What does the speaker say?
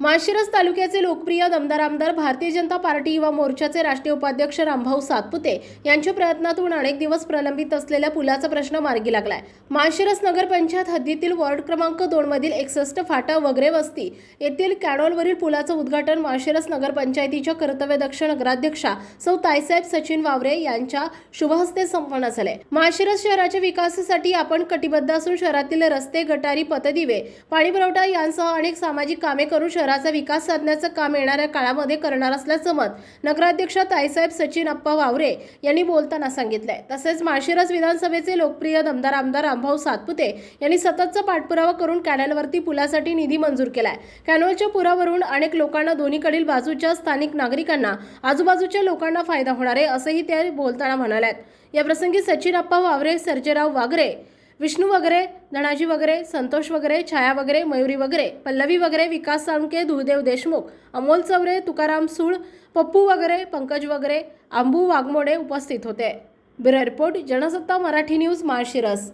माळशिरस तालुक्याचे लोकप्रिय दमदार आमदार भारतीय जनता पार्टी युवा मोर्चाचे राष्ट्रीय उपाध्यक्ष रामभाऊ सातपुते यांच्या प्रयत्नातून अनेक दिवस प्रलंबित असलेल्या पुलाचा प्रश्न मार्गी लागलाय. माळशिरस नगरपंचायत हद्दीतील वॉर्ड क्रमांक दोन मधील एकसष्ट फाटा वगैरे वस्ती येथील कॅनॉलवरील पुलाचं उद्घाटन माळशिरस नगरपंचायतीच्या कर्तव्यदक्ष नगराध्यक्षा सौ ताईसाहेब सचिन वावरे यांच्या शुभहस्ते संपन्न झाले. माळशिरस शहराच्या विकासासाठी आपण कटिबद्ध असून शहरातील रस्ते गटारी पतदिवे पाणीपुरवठा यांसह अनेक सामाजिक कामे करून शहराचा विकास साधण्याचं काम येणाऱ्या काळामध्ये करणार असल्याचं मत नगराध्यक्ष ताईसाहेब सचिन अप्पा वावरे यांनी बोलताना सांगितलंय. तसेच माळशिरस विधानसभेचे लोकप्रिय दमदार आमदार रामभाऊ सातपुते यांनी सततचा पाठपुरावा करून कॅनलवरती पुलासाठी निधी मंजूर केलाय. कॅनॉलच्या पुरावरून अनेक लोकांना दोन्हीकडील बाजूच्या स्थानिक नागरिकांना आजूबाजूच्या लोकांना फायदा होणार आहे असंही ते बोलताना म्हणाल्यात. याप्रसंगी सचिन अप्पा वावरे सर्जेराव वागरे विष्णू वगैरे धनाजी वगैरे संतोष वगैरे छाया वगैरे मयुरी वगैरे पल्लवी वगैरे विकास साळुंके दुर्देव देशमुख अमोल चवरे तुकाराम सूळ पप्पू वगैरे पंकज वगैरे आंबू वाघमोडे उपस्थित होते. Bureau report Jansatta Marathi news Malshiras.